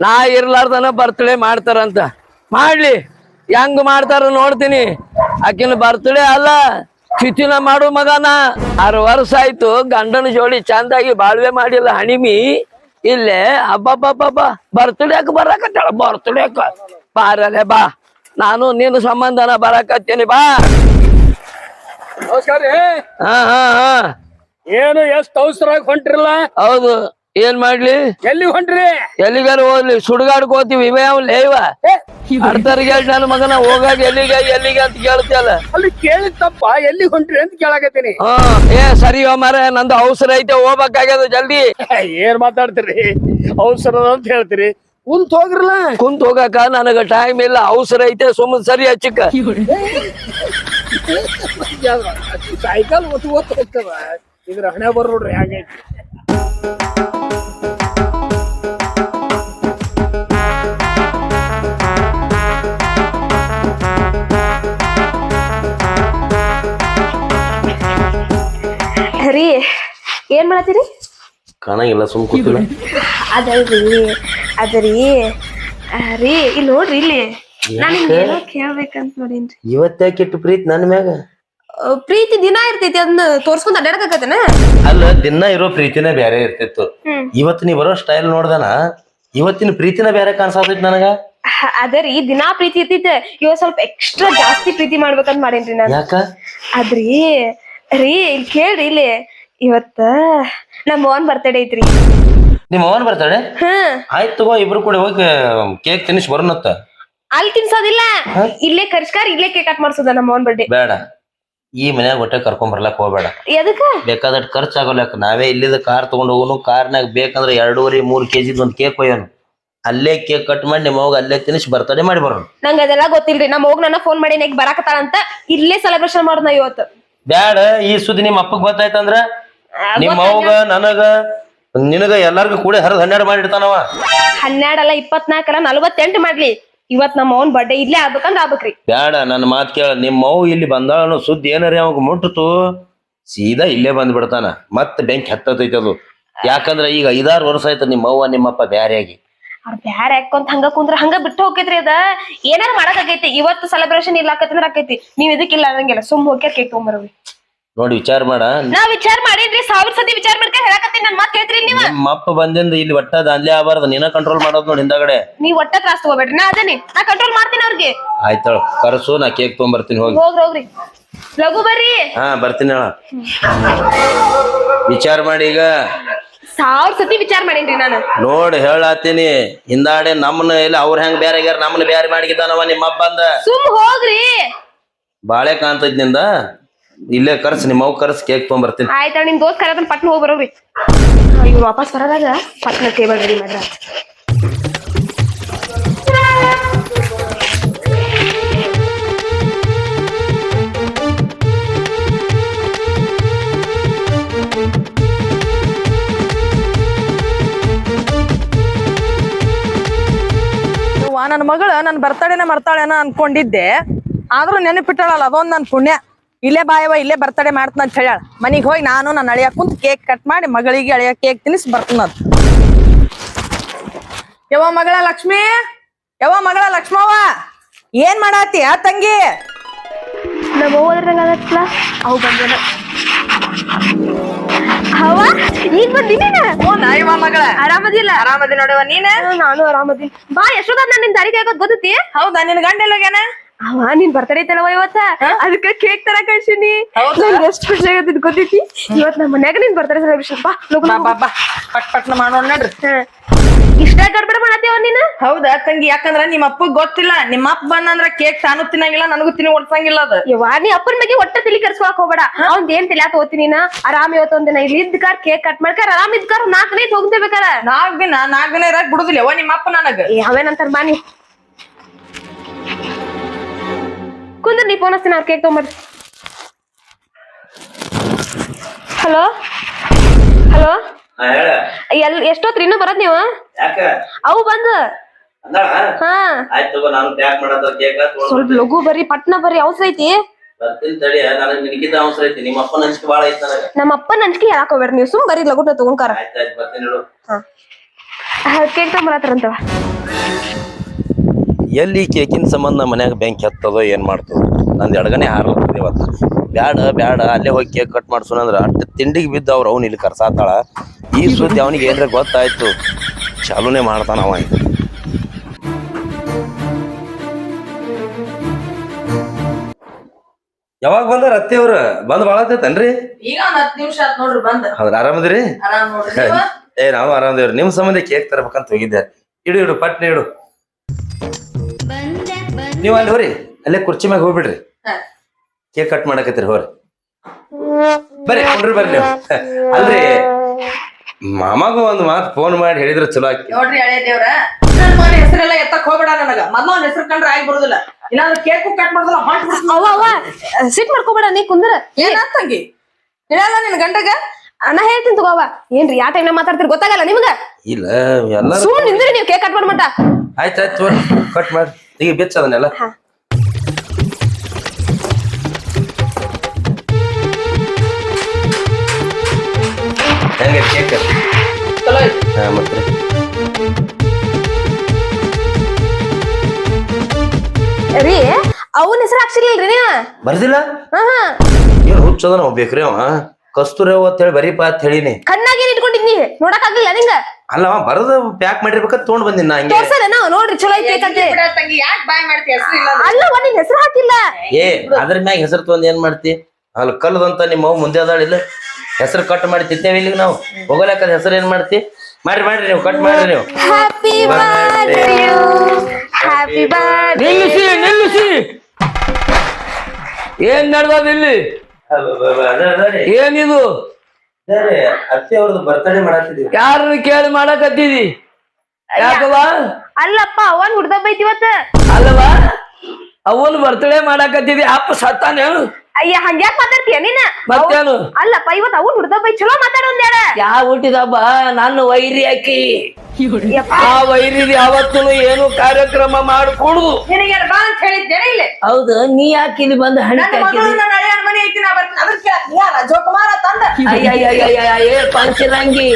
ನಾ ಇರ್ಲಾರ್ದನ ಬರ್ತ್ಡೇ ಮಾಡ್ತಾರಂತ. ಮಾಡ್ಲಿ ಹೆಂಗ್ ಮಾಡ್ತಾರ ನೋಡ್ತೀನಿ. ಆಕಿನ ಬರ್ತಡೇ ಅಲ್ಲ ಚಿತಿನ ಮಾಡು ಮಗನ. ಆರು ವರ್ಷ ಆಯ್ತು ಗಂಡನ ಜೋಡಿ ಚಂದಾಗಿ ಬಾಳ್ವೆ ಮಾಡಿಲ್ಲ ಹಣಿಮಿ. ಇಲ್ಲೇ ಅಬ್ಬಬ್ಬಬ್ಬ ಬರ್ತಡೇಕ್ ಬರಾಕತ್ತಾಳ ಬರ್ತ್ಡೇಕ್ ಬಾರಲೆ ಬಾ ನಾನು ನಿನ್ನ ಸಂಬಂಧನ ಬರಕತ್ತೀನಿ ಬಾ. ನಮಸ್ಕಾರ ಹಾ ಹಾ ಹಾ. ಏನು ಎಷ್ಟು ಅವಸರಾಗಿ ಹೊಂಟಿರಲ್ಲ? ಹೌದು. ಏನ್ ಮಾಡ್ಲಿ? ಎಲ್ಲಿ ಹೊಂಟ್ರಿ? ಎಲ್ಲಿಗಾರ ಹೋಗ್ಲಿ ಸುಡುಗಾಡ್ಕ್ ಹೋಗ್ತೀವಿ ಇವೇ ಲೇವ ಅಡ್ತರ್ಗೆ ನನ್ನ ಮಗನ ಹೋಗಾಗ ಎಲ್ಲಿಗ ಎಲ್ಲಿಗ ಅಂತ ಕೇಳ್ತಿಯಲ್ಲ ಅಲ್ಲಿ. ಕೇಳಿತ್ತಪ್ಪ ಎಲ್ಲಿ ಹೊಂಟ್ರಿ ಅಂತ ಕೇಳಾಕತ್ತೀನಿ. ಹಾ ಏ ಸರಿ ಮರ ನಂದು ಅವಸರ ಐತೆ ಹೋಗ್ಬೇಕಾಗ್ಯದ ಜಲ್ದಿ. ಏನ್ ಮಾತಾಡ್ತೀರಿ? ಅವಸರ ಅಂತ ಹೇಳ್ತೀರಿ. ಕುಂತ ಹೋಗ್ರಲ್ಲ. ಕುಂತ ಹೋಗಾಕ ನನಗ ಟೈಮ್ ಇಲ್ಲ ಅವಸರ ಐತೆ ಸುಮ್ಮನೆ ಸರಿ ಹಚ್ಚಿಕ. ಸೈಕಲ್ ಒತ್ತು ಒತ್ತು ಹೋಗ್ತದ. ಇದ್ರ ಹಣೆ ಬರ್ ನೋಡ್ರಿ ಹಾಗೈತಿ. ಏನ್ ಮಾಡತ್ತೀರಿ? ಕಾಣಂಗಿಲ್ಲ ಸುಮ್ ಕೂತಿಲ್ಲ. ಅದಲ್ರಿ ಅದರಿ ರೀ. ಇಲ್ಲಿ ನೋಡ್ರಿ ಇಲ್ಲಿ. ನಾನು ಏನೋ ಕೇಳ್ಬೇಕಂತ ನೋಡೀನ್ರಿ. ಇವತ್ತಾಕೆ ಇಟ್ಟು ಪ್ರೀತಿ ನನ್ನ ಮ್ಯಾಗ? ಪ್ರೀತಿ ದಿನ ಇರ್ತೈತಿ ಅದನ್ನ ತೋರ್ಸ್ಕೊಂಡ್ ಅಡ್ಡಾಡಕತ್ತೇನ ಅಲ್ಲ ದಿನ ಇರೋ ಪ್ರೀತಿನೇ ಬ್ಯಾರೆ ಇರ್ತಿತ್ತು ಹ್ಮ್. ಇವತ್ತು ನೀ ಬರೋ ಸ್ಟೈಲ್ ನೋಡ್ದನ? ಇವತ್ತಿನ ಪ್ರೀತಿನ ಬ್ಯಾರೆ ಕಾಣಿಸತೈತಿ ನನಗ? ಅದರಿ ದಿನಾ ಪ್ರೀತಿ ಇರ್ತೈತೆ ಇವ ಸ್ವಲ್ಪ ಎಕ್ಸ್ಟ್ರಾ ಜಾಸ್ತಿ ಪ್ರೀತಿ ಮಾಡ್ಬೇಕಂತ ಮಾಡೇನ್ರಿ ನಾನು. ಯಾಕ? ಅದ್ರಿ ರೀ ಇಲ್ಲಿ ಕೇಳ್ರಿ ಇಲ್ಲಿ. ಇವತ್ತ ನಮ್ಮ ಓನ್ ಬರ್ತಡೇ ಐತ್ರಿ. ನಿಮ್ಮ ಓನ್ ಬರ್ತಾಳೆ ಹ್ಮ್ ಆಯ್ತು ತಗೋ ಇಬ್ರು ಕೂಡ ಹೋಗಿ ಕೇಕ್ ತಿನ್ನಿಸ್ ಬರೋಣತ್ತ ಅಲ್ಲಿ ತಿನ್ಸೋದಿಲ್ಲ. ಇಲ್ಲೇ ಕರ್ಸ್ಕಾರ ಇಲ್ಲೇ ಕೇಕ್ ಕಟ್ ಮಾಡ್ಸೋದ ನಮ್ಮ ಓನ್ ಬರ್ಡೇ ಬೇಡ. ಈ ಮನ್ಯಾಗ ಹೊಟ್ಟೆ ಕರ್ಕೊಂಡ್ ಬರ್ಲಕ್ ಹೋಗ್ಬೇಡ. ಎದಕ್ಕ? ಬೇಕಾದಟ್ ಖರ್ಚ್ ಆಗೋಲ್ಯಾಕ ನಾವೇ ಇಲ್ಲಿದ ಕಾರ್ ತಗೊಂಡ್ ಹೋಗೋನು ಕಾರ್ನಾಗ ಬೇಕಂದ್ರೆ ಎರಡೂವರೆ ಮೂರ್ ಕೆಜಿ ಒಂದ್ ಕೇಕ್ ಒಯ್ಯೋನು. ಅಲ್ಲೇ ಕೇಕ್ ಕಟ್ ಮಾಡಿ ನಿಮ್ಮ ಹೋಗಿ ಅಲ್ಲೇ ತಿನ್ನಿಸ್ ಬರ್ತಡೆ ಮಾಡಿ ಬರೋಣ ನಂಗೆ ಅದೆಲ್ಲ ಗೊತ್ತಿಲ್ರಿ. ನಮ್ಮ ಹೋಗ್ ನನ್ನ ಫೋನ್ ಮಾಡಿ ನೆಗ್ ಬರಾಕತ್ತಾರ ಅಂತ ಇಲ್ಲೇ ಸೆಲೆಬ್ರೇಷನ್ ಮಾಡೋಣ ಇವತ್ತು. ಬ್ಯಾಡ ಈ ಸುದ್ದಿ ನಿಮ್ಮ ಅಪ್ಪಗ್ ಗೊತ್ತಾಯ್ತಂದ್ರ ನಿಮ್ಮ ಅವ್ಗ ನನಗ ನಿನಗ ಎಲ್ಲಾರ್ಗು ಕೂಡ ಹರಿದ್ ಹನ್ನೆರಡು ಮಾಡಿರ್ತಾನವ ಹನ್ನೆರಡಲ್ಲ ಇಪ್ಪತ್ನಾಲ್ಕಲ್ಲ ನಲ್ವತ್ತೆಂಟು ಮಾಡ್ಲಿ. ಇವತ್ ನಮ್ಮ ಅವನ್ ಬರ್ಡೇ ಇಲ್ಲೇ ಆಗ್ಬೇಕಂದ್ರ ಆಗ್ಬೇಕ್ರಿ. ಬೇಡ ನನ್ನ ಮಾತ್ ಕೇಳ. ನಿಮ್ಮ ಅವ್ವ ಇಲ್ಲಿ ಬಂದಾಳ ಅನ್ನೋ ಸುದ್ದಿ ಏನಾರ ಅವಾಗ ಮುಟ್ಟಿತು ಸೀದಾ ಇಲ್ಲೇ ಬಂದ್ ಬಿಡ್ತಾನ ಮತ್ ಬೆಂಕಿ ಹತ್ತತೈತಿ ಅದು. ಯಾಕಂದ್ರ ಈಗ ಐದಾರು ವರ್ಷ ಆಯ್ತು ನಿಮ್ಮ ಅವ್ವ ನಿಮ್ಮಪ್ಪ ಬ್ಯಾರೆಯಾಗಿ. ಅವ್ರ ಬ್ಯಾರ ಹಾಕೊಂತ ಹಂಗ ಕುಂದ್ರ ಹಂಗ ಬಿಟ್ಟು ಹೋಗೈತ್ರಿ ಅದ. ಏನಾರ ಮಾಡಕ್ ಇವತ್ತು ಸೆಲೆಬ್ರೇಷನ್ ಇಲ್ಲ ಆಕತಂದ್ರ ಆಕೈತಿ. ನೀವ್ ಇದಕ್ಕಿಲ್ಲ ಅನ್ನಂಗಿಲ್ಲ. ಸುಮ್ ಹೋಗ್ಯಾರ ಕೇಕ್ ತೊಗೊಂಬರ್ರಿ ನೋಡಿ ವಿಚಾರ ಮಾಡ. ನಾ ವಿಚಾರ ಮಾಡಿದ್ರಿ ಸಾವಿರ ಸತಿ ವಿಚಾರ ಮಾಡ್ಕೊಂಡ್ ಹೇಳಕತ್ತೀನಿ ನನ್ ಮಾತು ಕೇಳ್ತೀರಿ ನೀವ್? ನಿಮ್ಮಪ್ಪ ಬಂದಿಂದ ಇಲ್ಲಿ ಒಟ್ಟ ಅಲ್ಲೇ ಆಗಬಾರ್ದು ನೀನ ಕಂಟ್ರೋಲ್ ಮಾಡೋದು ನೋಡಿ ಹಿಂದಗಡೆ. ನೀವ್ ಒಟ್ಟ ತ್ರಾಸ್ ತಗೋಬೇಡ್ರಿ ನಾ ಅದೇನಿ ನಾ ಕಂಟ್ರೋಲ್ ಮಾಡ್ತೀನಿ ಅವ್ರಿಗೆ. ಆಯ್ತಾಳ ಕರ್ಸು ನಾ ಕೇಕ್ ತೊಗೊಂಬರ್ತೀನಿ ಹೋಗಿ. ಹೋಗ್ರಿ ಹೋಗ್ರಿ. ಲಘು ಬರ್ರಿ. ಹಾ ಬರ್ತೀನಿ ಹೇಳ. ವಿಚಾರ ಮಾಡಿ ಈಗ. ಸಾವಿರ ಸತಿ ವಿಚಾರ ಮಾಡೇನ್ರಿ ನಾನು. ನೋಡಿ ಹೇಳತ್ತೀನಿ ಹಿಂದಾಡೆ ನಮ್ಮನ್ನ ಇಲ್ಲ ಅವ್ರ ಹೆಂಗ್ ಬೇರೆ ನಮ್ಮನ್ನ ಬೇರೆ ಮಾಡಿಗಿದ್ದಾನವ ನಿಮ್ಮಪ್ಪ ಅಂದ. ಸುಮ್ ಹೋಗ್ರಿ. ಬಾಳೆ ಕಾಣ್ತದ್ನಿಂದ ಇಲ್ಲೇ ಕರ್ಸ್ ನಿಮ್ಮ ಅವ್ ಕರ್ಸ್ ಕೇಕ್ ತೊಗೊಂಬರ್ತೀನಿ. ಆಯ್ತಾ ನಿಮ್ ದೋಸ್ ಕರೆದನ್ ಪಟ್ನ ಹೋಗಿ ಇವ್ರು ವಾಪಸ್ ಬರೋದಾಗ ಪಟ್ನ ಟೇಬಲ್ ರೆಡಿ ಮಾಡ್ರ. ಅವ್ವ ನನ್ನ ಮಗಳು ನನ್ನ ಬರ್ತಡೇನ ಮರ್ತಾಳೇನ ಅನ್ಕೊಂಡಿದ್ದೆ. ಆದ್ರೂ ನೆನಪಿಟ್ಟಾಳಲ್ಲ ಅದೊಂದ್ ನನ್ನ ಪುಣ್ಯ. ಇಲ್ಲೇ ಬಾಯವ ಇಲ್ಲೇ ಬರ್ತಡೇ ಮಾಡ್ತಾನ ಅಂತ ಹೇಳ ಮನಿಗ್ ಹೋಗಿ ನಾನು ನನ್ನ ಅಳಿಯ ಕುಂತ ಕೇಕ್ ಕಟ್ ಮಾಡಿ ಮಗಳಿಗೆ ಅಳಿಯ ಕೇಕ್ ತಿನ್ನಿಸಿ ಬರ್ತಾನದ್ ಯವ ಮಗಳ ಲಕ್ಷ್ಮಿ? ಯವ ಮಗಳ ಲಕ್ಷ್ಮವ್ವ? ಏನ್ ಮಾಡಾತಿ ಆ ತಂಗಿ? ನಮ್ಮ ಹೋದ್ರಂಗಲ್ಲ ಅವು ಬಂದೇನ ಹವ ಈಗ ಬಂದಿನ ಓ ನಾಯವ್ವ ಮಗಳ. ಆರಾಮದಿಲ್ಲ? ಆರಾಮದಿ ನೋಡವ ನೀನ? ನಾನು ಆರಾಮದಿಲ್ಲ. ಬಾ ಎಷ್ಟೊತ್ತ ನಾನು ನಿನ್ ದಾರಿಗೆ ಆಗೋದ್ ಗೊತ್ತೈತಿ ಹೌದಾ ನಿನ್ ಗಂಡ ಎಲ್ಲೋಗ್ಯಾನ ಅವ ನಿನ್ ಬರ್ತಡೇ ಐತಲ್ಲವ ಇವತ್ತ? ಅದಕ್ಕ ಕೇಕ್ ತರ ಕಳ್ಸಿನಿ. ಎಷ್ಟು ಖುಷಿ ಆಗತ್ತಿದ್ ಗೊತ್ತೈತಿ ಇವತ್ ನಮ್ಮ ಮನ್ಯಾಗ ನಿನ್ ಬರ್ತಡೇ ಸೆಲೆಬ್ರೇಷನ್ ಬಾ ಬಾ ಬಾ ಬಾ. ಪಟ್ ಪಟ್ನ ಮಾಡೋಣ ನಡ್ರಿ. ಇಷ್ಟ ಗಡ್ಬಡ ಮಾಡತ್ತೇವ ನೀನ? ಹೌದಾ ತಂಗಿ ಯಾಕಂದ್ರ ನಿಮ್ಮ ಅಪ್ಪ ಗೊತ್ತಿಲ್ಲ. ನಿಮ್ಮ ಅಪ್ಪ ಬಂದಂದ್ರ ಕೇಕ್ ತಾನು ತಿನ್ನಂಗಿಲ್ಲ ನನಗೂ ತಿನ್ನಿ ಒಡ್ಸಂಗಿಲ್ಲ ಅದು. ಯವ್ವ ನೀ ಅಪ್ಪನ ಬಗ್ಗೆ ಒಟ್ಟ ತಿಳಿ ಕೆರ್ಸ್ಕೊಳಕ್ ಹೋಗ್ಬೇಡ. ಅವ್ನ್ ಏನ್ ತಲ್ಯಾಕ ಓದ್ತೀನಿ ನೀನ? ಆರಾಮ್ ಇವತ್ತು ಒಂದಿನ ಇಲ್ಲಿ ಇದ್ಕಾರ ಕಾರ್ ಕೇಕ್ ಕಟ್ ಮಾಡ್ಕಾರ ಆರಾಮ್ ಇದ್ ಕಾರ್ ನಾಲ್ಕು ನೈಟ್ ಹೋಗ್ತೇಬೇಕಾರ ನಾಲ್ಕ್ ದಿನ ನಾಕ್ ದಿನ ಇರಕ್ ಬಿಡುದಿಲ್ಲ ಅವ್ವ ನಿಮ್ಮ ಅಪ್ಪ ನನಗ? ಯಾವೇನಂತಾರ ಬಾನಿ ಕುಂದ್ರ ನೀ ಫೋನ್ ಹಚ್ತೀನಿ ಅವ್ರ ಕೇಕ್ ತೊಗೊಂಬರ್ರಿ. ಹಲೋ ಹಲೋ ಎಲ್ ಎಷ್ಟೊತ್ರಿ ಇನ್ನೂ ಬರೋದ್ ನೀವು? ಅವು ಬಂದು. ಹಾ. ಸ್ವಲ್ಪ ಲಘು ಬರ್ರಿ ಪಟ್ನ ಬರ್ರಿ ಅವಸರ ಐತಿ. ನಿಮ್ಮ ಅಪ್ಪನ ನಂಚಿಕೆ ಹೇಳಕ್ ಹೋಗ್ಬೇಡ್ರಿ ನೀವು ಸುಮ್ ಬರ್ರಿ ಲಘುಟ ತಗೊಂಡ್ಕಾರ ಕೇಕ್ ತೊಗೊಂಬರತ್ತಾರಂತವ ಎಲ್ಲಿ ಕೇಕಿನ ಸಂಬಂಧ ಮನ್ಯಾಗ ಬೆಂಕಿ ಹತ್ತದೋ ಏನ್ ಮಾಡ್ತದೋ. ನಂದು ಎಡಗನೆ ಹಾರ್ಲತ್ತದ ಇವತ್ತು. ಬ್ಯಾಡ ಬ್ಯಾಡ ಅಲ್ಲೇ ಹೋಗಿ ಕೇಕ್ ಕಟ್ ಮಾಡ್ಸೋಣ ಅಂದ್ರ ಅಟ್ಟ ತಿಂಡಿಗೆ ಬಿದ್ದು ಅವ್ರು ಅವ್ನು ಇಲ್ಲಿ ಕರ್ಸಾತಾಳ. ಈ ಸುದ್ದಿ ಅವನಿಗೆ ಏನ್ರ ಗೊತ್ತಾಯ್ತು ಚಾಲೂನೇ ಮಾಡ್ತಾನ ಅವ. ಯಾವಾಗ ಬಂದಾರ ರತ್ತಿ ಅವ್ರ? ಬಂದ್ ಬಾಳ ಆತೈತನ್ರಿ? ಈಗ ಒಂದ್ ಹತ್ತು ನಿಮಿಷ ಆತ್ ನೋಡ್ರಿ ಬಂದ್. ಹೌದ್ರ ಆರಾಮದ್ರಿ ಆರಾಮ್ ನೋಡ್ರಿ ನೀವ? ಏ ನಾವು ಆರಾಮದೇವ್ರಿ ನಿಮ್ ಸಂಬಂಧ ಕೇಕ್ ತರಬೇಕಂತ ಹೋಗಿದ್ದೆ. ಇಡು ಇಡು ಪಟ್ನೆ ಇಡು. ನೀವ್ ಅಲ್ಲಿ ಹೋರಿ ಅಲ್ಲೇ ಕುರ್ಚಿ ಮ್ಯಾಗ ಹೋಗ್ಬಿಡ್ರಿ. ಹಾ. ಕೇಕ್ ಕಟ್ ಮಾಡಕತ್ತೀರಿ ಹೋರಿ. ಬರ್ರಿ ಹುಡ್ರಿ ಬರ್ರಿ ನೀವು. ಅಲ್ರಿ ಮಾಮಾಗೂ ಒಂದ್ ಮಾತು ಫೋನ್ ಮಾಡಿ ಹೇಳಿದ್ರೆ ಚಲೋ ಆಕಿ. ನೋಡ್ರಿ ಹಳೆ ದೇವ್ರ. ನನ್ ಮನೆ ಹೆಸರೆಲ್ಲ ಎತ್ತಕ್ ಹೋಗ್ಬೇಡ ನನಗ. ಮೊದ್ಲು ಅವ್ನ ಹೆಸರು ಕಂಡ್ರೆ ಆಗಿ ಬರುದಿಲ್ಲ. ಇಲ್ಲಾಂದ್ರೆ ಕೇಕು ಕಟ್ ಮಾಡ್ದಲ್ಲ ಹೊಂಟ್. ಅವ್ವ ಅವ್ವ ಸಿಟ್ ಮಾಡ್ಕೋಬೇಡ ನೀ ಕುಂದ್ರ. ಏನಾತ್ ತಂಗಿ? ಹೇಳಲ್ಲ ನಿನ್ ಗಂಡಗ? ನಾ ಹೇಳ್ತೀನಿ ತಗೋ ಅವ್ವ. ಏನ್ರಿ ಯಾವ ಟೈಮ್ ಮಾತಾಡ್ತೀರಿ ಗೊತ್ತಾಗಲ್ಲ ನಿಮ್ಗ? ಇಲ್ಲ ಎಲ್ಲ ಸುಮ್ಮನೆ ನಿಂದ್ರಿ ನೀವು ಕೇಕ್ ಕಟ್ ಮಾಡ್ಮಟ ಆಯ್ತಾಯ್ತು ಕಟ್ ಮಾಡಿ ಈಗ ಬೆಚ್ಚ ಅದನ್ನೆಲ್ಲ ಹೆಂಗೆ ಕೇಕ್ ಚಲೋ ಐತಿ ಹಾ ಮತ್ತೆ ರೀ ಅವನ ಹೆಸರು ಹಾಕ್ಸಿರ್ಲಿಲ್ರಿ ನೀವ ಬರ್ದಿಲ್ಲ ಹಾ ಹಾ ಏನ್ ಹುಚ್ಚದ ನಾವು ಬೇಕ್ರಿ ಅವ ಕಸ್ತೂರಿ ಅವ ಅಂತ ಹೇಳಿ ಬರೀಪ ಅಂತ ಹೇಳಿನಿ ಕಣ್ಣಾಗ ಏನ್ ಇಟ್ಕೊಂಡಿದ್ನಿ ನೋಡಕ್ ಆಗ್ಲಿಲ್ಲ ನಿಂಗ ಅಲ್ಲ ಬರೋದು ಪ್ಯಾಕ್ ಮಾಡಿರ್ಬೇಕಂತ ತೊಗೊಂಡ್ ಬಂದಿನ ನಾ ಹಂಗೆ. ತೋರ್ಸಲ್ಲ ನಾವು ನೋಡ್ರಿ ಚಲೋ ಐತಿ ಕೇಕ್ ತಂಗಿ ಯಾಕೆ ಬಾಯ್ ಮಾಡ್ತಿ ಹೆಸರು ಇಲ್ಲ ಅಲ್ಲವ್ವ ನಿನ್ ಹೆಸರು ಹಾಕಿಲ್ಲ. ಏ ಅದ್ರ ಮ್ಯಾಗ ಹೆಸರು ತೊಂದ್ ಏನ್ ಮಾಡ್ತಿ? ಅಲ್ಲಿ ಕಲ್ಲದಂತ ನಿಮ್ಮ ಮುಂದೆ ಮುಂದೆ ಅದಾಳಿಲ್ಲ ಹೆಸರು ಕಟ್ ಮಾಡಿ ತಿಂತೇವೆ ಇಲ್ಲಿಗೆ ನಾವು. ಹೋಗಲಕ್ಕ ಹೆಸರು ಏನ್ ಮಾಡ್ತಿ? ಮಾಡ್ರಿ ಮಾಡ್ರಿ ನೀವು ಕಟ್ ಮಾಡ್ರಿ ನೀವು. ಹ್ಯಾಪಿ ಬರ್ತ್ಡೇ ಹ್ಯಾಪಿ ಬರ್ತ್ಡೇ ನಿಲ್ಲಿಸಿ ನಿಲ್ಲಿಸಿ. ಏನ್ ನಡ್ದದ ಇಲ್ಲಿ? ಏನಿದು? ಅತ್ತೆ ಅವ್ರದ್ದು ಬರ್ತಡೇ ಮಾಡತ್ತಿದೀವಿ ಯಾರು ಕೇಳಿ ಮಾಡಕತ್ತಿದಿ ಯಾಕವ ಅಲ್ಲಪ್ಪ ಅವನ್ ಹುಡ್ದ ಬೈತಿ ಇವತ್ತ. ಅಲ್ಲವಾ ಅವನ್ ಬರ್ತಡೇ ಮಾಡಕತ್ತಿದಿ ಅಪ್ಪ ಸತ್ತಾನೇನು ಅಯ್ಯ ಹಂಗ್ಯಾಕ್ ಮಾತಾಡ್ತೀಯ ನೀನ? ಮತ್ತೇನು? ಅಲ್ಲಪ್ಪ ಇವತ್ತು ಅವನ್ ಹುಡ್ದಪ್ಪ ಚಲೋ ಮಾತಾಡೋನ್ ಹೇಳ ಯಾವ ಹುಟ್ಟಿದಬ್ಬ ನಾನು ವೈರಿ ಹಾಕಿ ಆ ವೈರಿ ಯಾವತ್ತೂ ಏನು ಕಾರ್ಯಕ್ರಮ ಮಾಡ್ಕೊಡು. ನಿನಗೆ ಬಾ ಅಂತ ಹೇಳಿದ್ದೇನೆ ಇಲ್ಲಿ. ಹೌದು ನೀ ಯಾಕೆ ಇಲ್ಲಿ ಬಂದು ಹಣ ನನ್ನ ಮಗಳು ನನ್ನ ಹಳೆಯನ್ ಮನೆ ಐತಿ ನಾ ಬರ್ತೀನಿ. ಅದ್ರ ಕೇಳಕ್ ಯಾರ ಜೋಕುಮಾರ ತಂದ. ಅಯ್ಯ ಏ ಪಂಚರಂಗಿ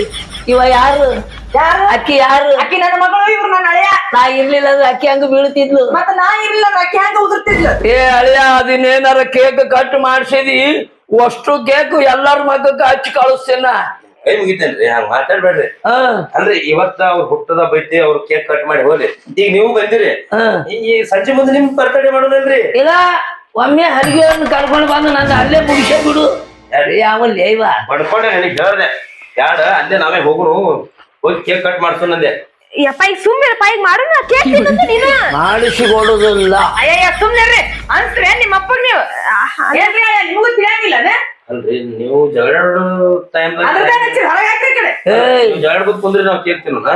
ಇವ ಯಾರು ಯಾರು ಅಕ್ಕಿ ಯಾರು? ಅಕ್ಕಿ ನನ್ನ ಮಗಳು ಇವ್ರು ನನ್ನ ಅಳಿಯ. ನಾ ಇರ್ಲಿಲ್ಲ ಅಂದ್ರೆ ಅಕ್ಕಿ ಹಂಗ ಬೀಳ್ತಿದ್ಲು. ಮತ್ತೆ ನಾ ಇರ್ಲಿಲ್ಲ ಅಂದ್ರೆ ಅಕ್ಕಿ ಹಂಗ ಉದುರ್ತಿದ್ಲು. ಏ ಅಳಿಯ ಅದಿನ್ನೇನಾರ ಕೇಕ್ ಕಟ್ ಮಾಡ್ಸಿದಿ? ಅಷ್ಟು ಕೇಕ್ ಎಲ್ಲಾರ ಮಗಕ್ಕ ಹಚ್ಚಿ ಕಳಿಸ್ತೇನ ಕೈ ಮುಗಿತೇನ್ರಿ ಹಂಗ ಮಾತಾಡ್ಬೇಡ್ರಿ. ಹ. ಅಂದ್ರೆ ಇವತ್ತ ಅವ್ರ ಹುಟ್ಟದ ಬೈತಿ ಅವ್ರ ಕೇಕ್ ಕಟ್ ಮಾಡಿ ಹೋಗ್ಲಿ. ಈಗ ನೀವು ಬಂದಿರಿ. ಹ. ಈ- ಸಂಜೆ ಮುಂದೆ ನಿಮ್ ಬರ್ತಡೇ ಮಾಡೋಣಲ್ರಿ? ಇಲ್ಲ ಒಮ್ಮೆ ಹರಿಗೆಯನ್ನು ಕರ್ಕೊಂಡು ಬಂದು ನನ್ನ ಅಲ್ಲೇ ಮುಗಿಸೇ ಬಿಡು. ಯಾವ ಲೇವ? ಬಡ್ಕೊಂಡೆ ನನಗೆ ಹೇಳ್ದೆ. ಯಾಡ ಅಲ್ಲೇ ನಾವೇ ಹೋಗುನು ಹೋಗಿ ಕೇಕ್ ಕಟ್ ಮಾಡ್ಸೋಣಂದೆ ಯಪ್ಪ ಈಗ ಸುಮ್ಮನೆ ಈಗ ಮಾಡೋಣ. ಕೇಕ್ ನೀನು. ಮಾಡಿಸಿಕೊಡುದಿಲ್ಲ ಅಯ್ಯಯ್ಯ ಸುಮ್ಮನೆ ಅನ್ಸ್ರೆ ನಿಮ್ಮ ಅಪ್ಪಗ್ ನೀವು. ಏನ್ರಿ ನಿಮಗೂ ತಿಳಿಯಂಗಿಲ್ಲ ಅಲ್ರಿ ನೀವು ಜಗಳ ಟೈಮ್ ನೀವು ಕುಂದ್ರಿ ಕೇಕ್ ತಿನ್ನೋಣ.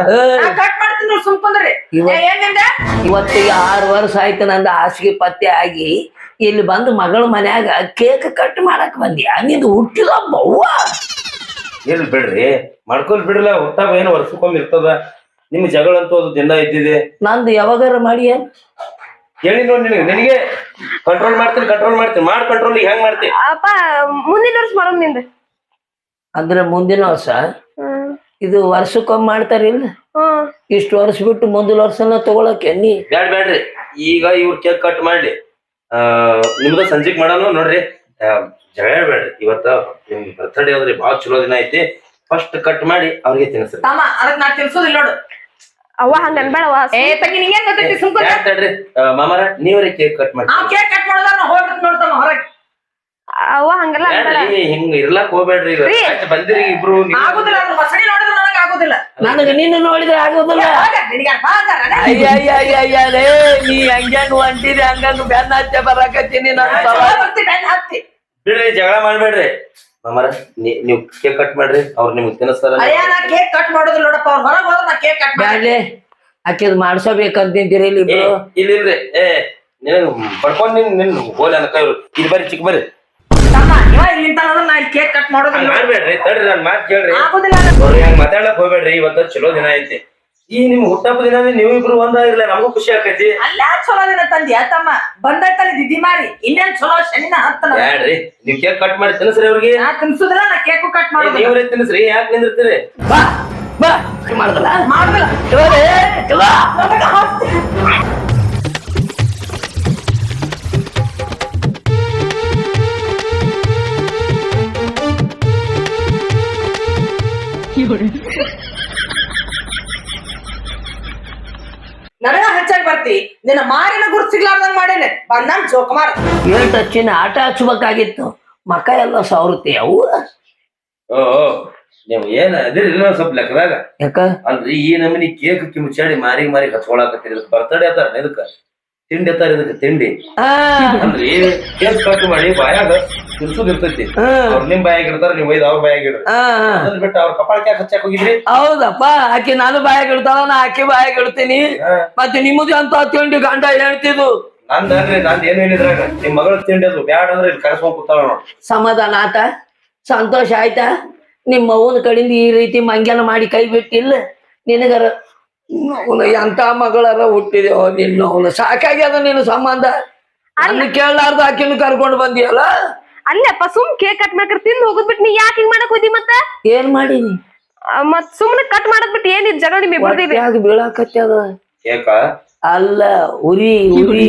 ನಿಂದ? ಆರು ವರ್ಷ ಆಯ್ತು ನಂದು ಹಾಸಿಗೆ ಪತ್ತೆ ಆಗಿ. ಇಲ್ಲಿ ಬಂದು ಮಗಳ ಮನ್ಯಾಗ ಕೇಕ್ ಕಟ್ ಮಾಡಕ್ ಬಂದ್ಯಾ? ನಿಂದು ಹುಟ್ಟಿದ ಬವ್ವ ಇರ್ಲಿ ಬಿಡ್ರಿ? ಮಾಡ್ಕೊಲ್ ಬಿಡ್ರಲ್ಲ ಹುಟ್ಟಾಗ ಏನು ವರ್ಷಕ್ಕೊಮ್ಮೆ ಇರ್ತದ ನಿಮ್ ಜಗಳ ಅಂತೂ ಅದು ದಿನ ಇದ್ದಿದೆ. ನಂದು ಯಾವಾಗಾರ ಮಾಡಿ ಹೇಳಿ ನೋಡಿ ನಿನಗೆ. ನಿನಗೆ ಕಂಟ್ರೋಲ್ ಮಾಡ್ತೀನಿ ಕಂಟ್ರೋಲ್ ಮಾಡ್ತೀನಿ. ಮಾಡ್ ಕಂಟ್ರೋಲ್ ಹೆಂಗ್ ಮಾಡ್ತೀನಿ ಅಪ್ಪ ಮುಂದಿನ ವರ್ಷ ಮಾಡೋಣ ನಿಂದ. ಅಂದ್ರೆ ಮುಂದಿನ ವರ್ಷ? ಇದು ವರ್ಷಕ್ಕೊಮ್ಮೆ ಮಾಡ್ತಾರಿಲ್ಲ ಹ್ಮ್. ಇಷ್ಟು ವರ್ಷ ಬಿಟ್ಟು ಮುಂದಿನ ವರ್ಷನ ತಗೊಳಕ್ ಎನ್ನಿ ಬ್ಯಾಡ್ ಬ್ಯಾಡ್ರಿ. ಈಗ ಇವ್ರ ಕೇಕ್ ಕಟ್ ಮಾಡ್ಲಿ. ಆ ನಿಮ್ದು ಸಂಜೆಗ್ ಮಾಡೋಣ ನೋಡ್ರಿ. ಜಗಳ ಬೇಡ ಇವತ್ತ ನಿಮ್ ಬರ್ತಡೇ ಆದ್ರಿ ಬಾಳ ಚಲೋ ದಿನ ಐತಿ. ಫಸ್ಟ್ ಕಟ್ ಮಾಡಿ ಅವ್ರಿಗೆ ತಿನ್ಸ್ರಿ ತಮ್ಮ ಅದಕ್ ನಾ ತಿನ್ಸೋದಿಲ್ಲ ನೋಡು. ಅವ್ವ ಹಂಗ ಅನ್ಬೇಡವ್ವ. ಏ ತಂಗಿ ನಿಂಗೇನ್ ಗೊತ್ತೈತಿ? ಸುಮ್ ಕುಂದ್ರ ಯಾಕ್ ತಡ್ರಿ? ಆ, ಮಾಮಾರ ನೀವರೇ ಕೇಕ್ ಕಟ್ ಮಾಡಿ ನಾವ್ ಕೇಕ್ ಕಟ್ ಮಾಡೋದಾರ ನಾ ಹೋಗ್ಬಿಟ್ಟು ನೋಡ್ತಮ್ಮ ಹೊರಗೆ. ಅವ್ವ ಹಂಗಲ್ಲ ಅನ್ಬೇಡ. ಹಿಂಗ ಇರ್ಲಾಕ್ ಹೋಗ್ಬೇಡ್ರಿ ಈಗ. ಬಂದಿರಿ ಇಬ್ರು. ಆಗುದಿಲ್ಲ ಅದ್ರ ಮಸಡಿ ನೋಡಿದ್ರೆ ಆಗುದಿಲ್ಲ. ನನಗೆ ನಿನ್ನ ನೋಡಿದ್ರೆ ಆಗೋದಿಲ್ಲ. ನಿನಗೆ ಬಾ ಅಂದಾರ ಅಯ್ಯ ಅಯ್ಯ ಅಯ್ಯ ಅಯ್ಯ ರೇ ನೀ ಹಂಗ್ಯಾಂಗ ಹೊಂಟಿದೆ ಹಂಗಂಗ ಬೆನ್ನ ಹಚ್ಚ ಬರಾಕತ್ತೀನಿ ನಾನು. ಬಿಡ್ರಿ ಜಗಳ ಮಾಡ್ಬೇಡ್ರಿ. ನೀವು ನೀ- ನೀವ್ ಕೇಕ್ ಕಟ್ ಮಾಡ್ರಿ ಅವ್ರು ನಿಮ್ಗೆ ತಿನ್ನಿಸ್ತಾರ ಅಯ್ಯ ನಾ ಕೇಕ್ ಕಟ್ ಮಾಡೋದಿಲ್ಲ ನೋಡಪ್ಪ ಅವ್ರ ಹೊರಗೆ ಹೋದ್ರೆ ನಾ ಕೇಕ್ ಕಟ್ ಮಾಡ್ಲಿ ಆಕೆದ್ ಮಾಡ್ಸೋಬೇಕಂತ ನಿಂತೀರಿ ಇಲ್ಲಿ ಏ, ಇಬ್ರು. ಇಲ್ಲ ಇಲ್ರಿ ಏ ನಿನಗ್ ಪಡ್ಕೊಂಡ್ ನಿನ್ ನಿನ್ ಹೋಲಿ ಅನ್ಕ ಕೈ ಇಲ್ಲಿ ಬರ್ರಿ ಚಿಕ್ಕ ಬರ್ರಿ. ಕೇಕ್ ಕಟ್ ಮಾಡೋದಿಲ್ಲ. ಹಂಗ್ ಮಾಡ್ಬೇಡ್ರಿ ತಡ್ರಿ ನನ್ ಮಾತ್ ಕೇಳ್ರಿ. ಹಂಗ್ ಮಾತಾಡಕ್ ಹೋಗ್ಬೇಡ್ರಿ ಇವತ್ತ ಚಲೋ ದಿನ ಐತಿ. ಈ ನಿಮ್ ಹುಟ್ಟಪ್ಪ ದಿನ ನೀವು ಇಬ್ರು ಒಂದಾಗಿರ್ಲ ನಮಗೂ ಖುಷಿ ಆಕೈತಿ. ಅಲ್ಲ ಚಲೋ ದಿನ ತಂದ್ಯಾ ತಮ್ಮ. ಬಂದೈತಲ್ಲಿ ದಿದ್ದಿ ಮಾಡಿ ಇನ್ನೇನ್ ಚಲೋ ಶನಿನ ಹತ್ತನ ಬ್ಯಾಡ್ರಿ ನೀವ್ ಕೇಕ್ ಕಟ್ ಮಾಡಿ ತಿನ್ಸ್ರಿ ಅವ್ರಿಗೆ. ಯಾಕ ತಿನ್ಸುದಿಲ್ಲ ನಾ ಕೇಕು ಕಟ್ ಮಾಡೋದಿಲ್ಲ. ನೀವ್ರೇ ತಿನ್ಸ್ರಿ ಯಾಕೆ ನಿಂದಿರ್ತೀರಿ? ಬಾ ಬಾ. ಮಾಡ್ದಲ್ಲ ಮಾಡ್ದಿಲ್ಲ ನನಗ ಹೆಚ್ಚಾಗಿ ಬರ್ತಿ. ನಿನ್ನ ಮಾರಿನ ಗುರುತ್ ಸಿಗ್ಲಾರ್ದಂಗ ಮಾಡೇನೆ. ಬಂದಂಗ್ ಜೋಕ್ ಮಾರ ಟಚ್ಚಿನ ಹಚ್ಚಿನ ಆಟ ಹಚ್ಚಬೇಕಾಗಿತ್ತು ಮಕ ಎಲ್ಲ ಸವರುತ್ತಿ ಅವು? ಓ ನೀವು ಏನ ಅದಿರಿ ಸ್ವಲ್ಪ ಲೆಕ್ಕದಾಗ? ಯಾಕ? ಅಲ್ರಿ ಈ ನಮನಿ ಕೇಕ್ ಕಿಮ್ಚಾಡಿ ಮಾರಿ ಮಾರಿ ಹಚ್ಕೊಳಕತ್ತೀರಿ ಇದಕ್ಕೆ ಬರ್ತಡೇ ಅತ್ತಾರ ಇದಕ್ಕ ತಿಂಡಿ ಅತ್ತಾರ ಇದಕ್ಕೆ ತಿಂಡಿ. ಆ, ಅಲ್ರಿ ಕೇಕ್ ಕಟ್ ಮಾಡಿ ಬಾಯಾಗ. ತಿನ್ಸುದ್ ಇರ್ತೈತಿ ಹ್ಮ್. ನಿಮ್ ಬಾಯಾಗ ಇಡ್ತಾರ ನೀವ್ ಒಯ್ದು ಅವ್ರ ಬಾಯಾಗ ಇಡ್ರಿ. ಅದನ್ನ ಬಿಟ್ಟು ಅವ್ರ ಕಪಾಳಕ್ಕೆ ಹಚ್ಚಾಕ್ ಹೋಗಿದ್ರಿ? ಹೌದಪ್ಪ ಆಕಿ ನಾನು ಬಾಯಾಗ ಇಡ್ತಾಳ ನಾ ಆಕೆ ಬಾಯಾಗ ಇಡ್ತೀನಿ. ಮತ್ತೆ ನಿಮ್ಮದು ಅಂತ ತಿಂಡಿ ಗಂಡ ಹೇಳ್ತಿದ್ದು? ನಂದ್ ಅಲ್ರಿ ನಂದ್ ಏನ್ ಹೇಳಿದ್ರಾಗ ನಿಮ್ ಮಗಳ ತಿಂಡಿ ಅದು ಬ್ಯಾಡ ಅಂದ್ರೆ ಇಲ್ಲಿ ಕರ್ಸ್ಕೊಂಡ್ ಕೂತಾಳ ನೋಡ್. ಸಮಾಧಾನ ಆತ? ಸಂತೋಷ ಆಯ್ತಾ? ನಿಮ್ಮ ಅವನ ಕಡಿಂದ ಈ ರೀತಿ ಮಂಗ್ಯಾನ ಮಾಡಿ ಕೈ ಬಿಟ್ಟಿಲ್ಲ? ನಿನಗರ ಅವನು ಎಂತ ಮಗಳರ ಹುಟ್ಟಿದೆ ನಿನ್ನ ಅವನು? ಸಾಕಾಗ್ಯದ ನಿನ್ನ ಸಂಬಂಧ? ಅಲ್ಲಿ. ಕೇಳಲಾರ್ದ ಆಕಿನ ಕರ್ಕೊಂಡು ಬಂದಿಯಲ್ಲ? ಅಲ್ಲಪ್ಪ ಸುಮ್ ಕೇಕ್ ಕಟ್ ಮಾಡ್ಕರ್ ತಿಂದು ಹೋಗುದ್ ಬಿಟ್ಟು ನೀ ಯಾಕೆ ಹಿಂಗ್ ಮಾಡಕ್ ಹೋದಿ ಮತ್ತ? ಏನ್ ಮಾಡೀನಿ? ಮತ್ ಸುಮ್ನೆ ಕಟ್ ಮಾಡದ್ ಬಿಟ್ಟು ಏನಿದ್ ಜನ ನಿಮ್ ಇಬ್ಬರದಿದೆ ಬೀಳಾಕತ್ಯದ ಕೇಕ ಅಲ್ಲ ಉರಿ ಉರಿ.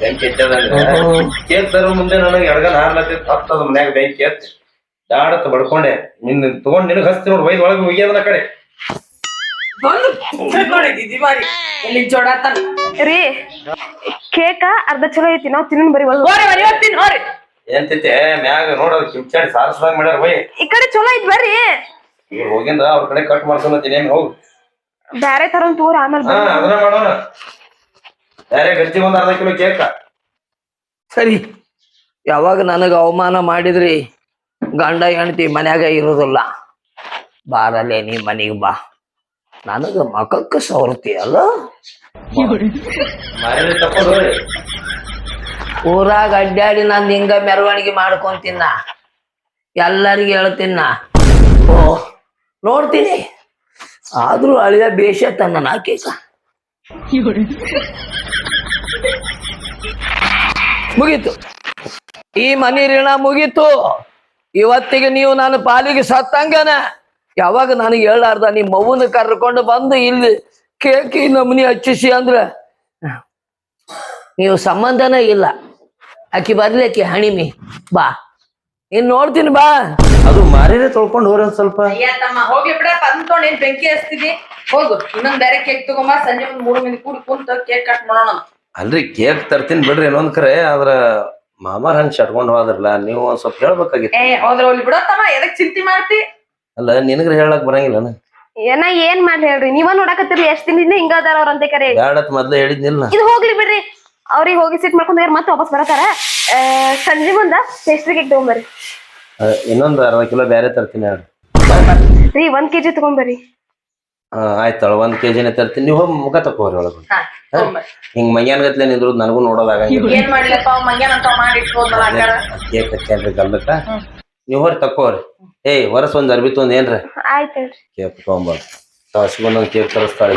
ಬೆಂಕಿ ಕೇಕ್ ತರೋ ಮುಂದೆ ನನಗೆ ಎಡಗನ ಹಾರ್ಲತ್ತಿತ್ತು ಹತ್ತದ ಮನ್ಯಾಗ ಬೆಂಕಿ ಎತ್ ದಾಡತ್ ಬಡ್ಕೊಂಡೆ. ನಿನ್ನ ತಗೊಂಡ್ ನಿನಗ್ ಹಸ್ತಿ ನೋಡಿ ಬೈದ್ ಒಳಗೆ ಒಯ್ಯದನ ಕಡೆ. ಬಂದು ನೋಡಿ ಜೋಡಾತನ ರೀ ಕೇಕ ಅರ್ಧ ಚಲೋ ಐತಿ ನಾವ್ ತಿನ್ನ ಬರೀ ಹೋರಿ. ಎಂತೈತೆ ಮ್ಯಾಗ ನೋಡೋದು ಕಿಂಚಾಡಿ ಸಾರಸ್ದಂಗ್ ಮಾಡ್ಯಾರ ಬೈ ಈ ಕಡೆ ಚಲೋ ಐತ್ ಬರ್ರಿ. ಇವ್ರು ಹೋಗಿಂದ ಅವ್ರ ಕಡೆ ಕಟ್ ಮಾಡ್ಕೊಂಬತ್ತೀನಿ ಏನ್ ಹೋಗು. ಬ್ಯಾರೆ ತರ ತೋರಿ ಆಮೇಲೆ ಹಾ ಅದನ್ನ ಮಾಡೋಣ. ಬ್ಯಾರೆ ಗಜ್ಜಿ ಒಂದ್ ಅರ್ಧ ಕಿಲೋ ಕೇಕ. ಸರಿ ಯಾವಾಗ ನನಗ ಅವಮಾನ ಮಾಡಿದ್ರಿ? ಗಂಡ ಹೆಂಡತಿ ಮನ್ಯಾಗ ಇರೋದಿಲ್ಲ. ಬಾರಲ್ಲೇ ನೀ ಮನೆಗೆ ಬಾ. ನನಗ ಮಕಕ್ಕ ಸವರ್ತಿ ಅಲ್ಲ? ಮಾರಿ ತಕೊಂಡು ಹೋಗ್ರಿ ಊರಾಗ ಅಡ್ಡಾಡಿ ನಾನು ಹಿಂಗ ಮೆರವಣಿಗೆ ಮಾಡ್ಕೊಂತಿನ್ನ ಎಲ್ಲರಿಗೂ ಹೇಳ್ತೀನ ಓ, ನೋಡ್ತೀನಿ. ಆದ್ರೂ ಅಳಿಯ ಬೇಷ ತನ್ನ ನಾಕೀಗ ಮುಗೀತು. ಈ ಮನಿ ಋಣ ಮುಗೀತು. ಇವತ್ತಿಗೆ ನೀವು ನಾನು ಪಾಲಿಗೆ ಸತ್ತಂಗನ. ಯಾವಾಗ ನನಗೆ ಹೇಳಾರ್ದ ನಿಮ್ಮ ಮಗುನ ಕರ್ಕೊಂಡು ಬಂದು ಇಲ್ಲಿ ಕೇಕಿ ನಮನಿ ಹಚ್ಚಿಸಿ ಅಂದ್ರೆ. ನೀವು ಸಂಬಂಧನೇ ಇಲ್ಲ. ಆಕಿ ಬರ್ಲಿಕ್ಕೆ ಹಣಿಮಿ ಬಾ. ಏನ್ ನೋಡ್ತೀನಿ ಬಾ. ಅದು ಮಾರಿನೇ ತೊಳ್ಕೊಂಡು ಹೋರ ಸ್ವಲ್ಪ. ಅಯ್ಯ ತಮ್ಮ ಹೋಗ್ಲಿ ಬಿಡ ಬಂದ್ಕೊಂಡು ಏನ್ ಬೆಂಕಿ ಹಚ್ತಿದಿ? ಹೋಗು ಇನ್ನೊಂದ್ ಬೇರೆ ಕೇಕ್ ತಗೊಂಬ ಸಂಜೆ ಒಂದ್ ಮೂರು ಮಂದಿ ಕೂಡಿ ಕುಂತ ಕೇಕ್ ಕಟ್ ಮಾಡೋಣ. ಅಲ್ರಿ ಕೇಕ್ ತರ್ತೀನಿ ಬಿಡ್ರಿ ಇನ್ನೊಂದ್ ಕರೆ ಆದ್ರ ಮಾಮಾರ್ ಹಂಗ್ ಶಟ್ಕೊಂಡ್ ಹೋದ್ರಲ್ಲ ನೀವು ಒಂದ್ ಸ್ವಲ್ಪ ಹೇಳ್ಬೇಕಾಗಿತ್ತು. ಏ ಹೋದ್ರ ಹೋಗ್ಲಿ ಬಿಡ ತಮ್ಮ ಎದಕ್ ಚಿಂತೆ ಮಾಡ್ತಿ? ಅಲ್ಲ ನಿನಗ್ರ ಹೇಳಕ್ ಬರಂಗಿಲ್ಲ ಏನ? ಏನ್ ಮಾಡ್ಲಿ ಹೇಳ್ರಿ? ನೀವ ನೋಡಕತ್ತಿರ್ಲಿ ಎಷ್ಟ್ ದಿನ ಹಿಂಗ ಅದಾರ ಅವ್ರಂತೆ ಕರೆ. ಬ್ಯಾಡತ್ ಮೊದ್ಲೇ ಹೇಳಿದ್ನಿಲ್ಲ ಇದು ಹೋಗ್ಲಿ ಬಿಡ್ರಿ. ಅವ್ರಿಗೆ ಹೋಗಿ ಸಿಟ್ ಮಾಡ್ಕೊಂಡು ಮತ್ತೆ ವಾಪಸ್ ಬರತಾರ ಸಂಜೆ ಮುಂದ ಪೇಸ್ಟ್ರಿ ಕೇಕ್ ತಗೊಂಬರ್ರಿ. ಇನ್ನೊಂದ್ ಅರ್ಧ ಕಿಲೋ ಬ್ಯಾರೆ ತರ್ತೀನಿ ರೀ ಒಂದ್ ಕೆಜಿ ತಗೊಂಬರ್ರಿ. ಹಾ ಆಯ್ತಳ ಒಂದ್ ಕೆಜಿನ ತರ್ತೀನಿ. ನೀವು ಹೋಗಿ ಮುಖ ತಕೋರಿ ಒಳಗ. ಹಿಂಗ್ ಮಂಗ್ಯಾನ್ ಗತ್ಲೆ ನಿಂದ್ರು ನನಗೂ ನೋಡೋದಾಗ ಏನ್ ಮಾಡ್ಲಪ್ಪ ಅವ್ ಮಂಗ್ಯಾನ ಅಂತ ಮಾಡಿ ಇಟ್ಕೊಂಡ್ರ ಹಾಕಾರ ಕೇಕ್ ಹಚ್ಚೇನ್ರಿ ಗಲ್ಲಕ್ಕ ನೀವ್ ಹೊರ ತಕೋರಿ ಏಯ್ ವರ್ಷ ಒಂದ್ ಅರ್ಬಿ ತೊಂದ್ ಏನ್ರಿ? ಆಯ್ತು ಕೇಕ್ ತಗೊಂಬರ್ ತಾಸಿಗೊಂದೊಂದ್ ಕೇಕ್ ತರಿಸ್ತಾಳೆ.